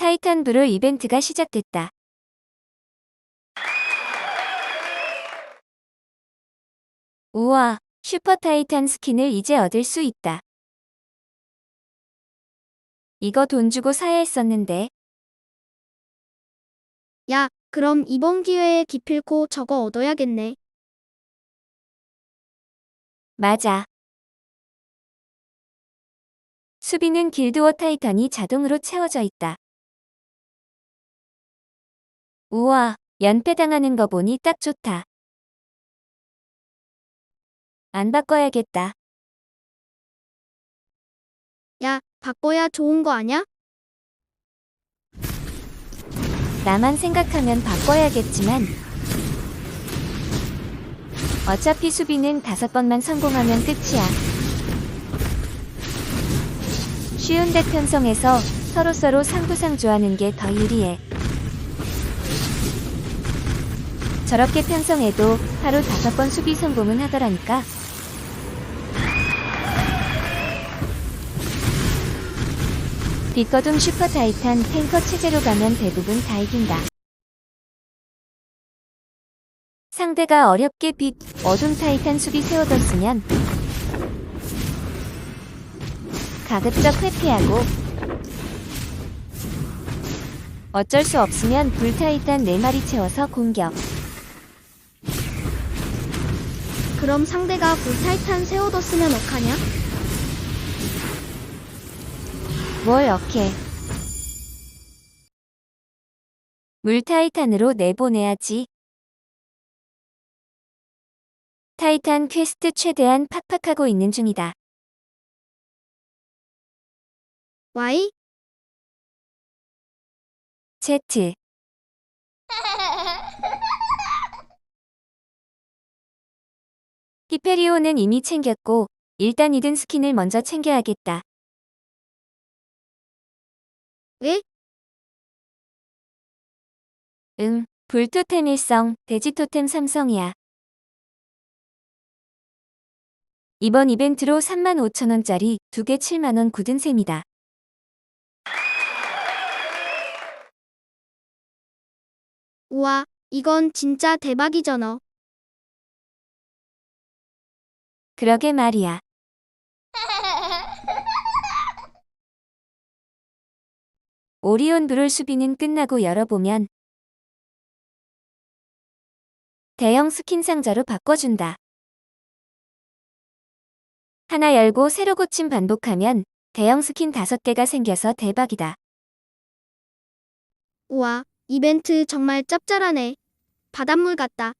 타이탄 브롤 이벤트가 시작됐다. 우와, 슈퍼 타이탄 스킨을 이제 얻을 수 있다. 이거 돈 주고 사야 했었는데, 야, 그럼 이번 기회에 기필코 저거 얻어야겠네. 맞아. 수비는 길드워 타이탄이 자동으로 채워져 있다. 우와, 연패당하는 거 보니 딱 좋다. 안 바꿔야겠다. 야, 바꿔야 좋은 거 아냐? 나만 생각하면 바꿔야겠지만 어차피 수비는 다섯 번만 성공하면 끝이야. 쉬운 덱 편성에서 서로서로 상부상조하는 게 더 유리해. 저렇게 편성해도 하루 다섯 번 수비 성공은 하더라니까. 뒷거둠 슈퍼 타이탄 탱커 체제로 가면 대부분 다 이긴다. 상대가 어렵게 빛 어둠 타이탄 수비 세워뒀으면 가급적 회피하고 어쩔 수 없으면 불 타이탄 4마리 채워서 공격. 그럼 상대가 불타이탄 세워뒀으면 어카냐? 뭘 어케. 물 타이탄으로 내보내야지. 타이탄 퀘스트 최대한 팍팍하고 있는 중이다. 와이? Z. 히페리온은 이미 챙겼고, 일단 이든 스킨을 먼저 챙겨야겠다. 왜? 응, 불토템 일성, 돼지토템 삼성이야. 이번 이벤트로 35,000원짜리 두 개 7만원 굳은 셈이다. 우와, 이건 진짜 대박이잖아. 그러게 말이야. 오리온 브롤 수비는 끝나고 열어보면 대형 스킨 상자로 바꿔준다. 하나 열고 새로 고침 반복하면 대형 스킨 5개가 생겨서 대박이다. 우와, 이벤트 정말 짭짤하네. 바닷물 같다.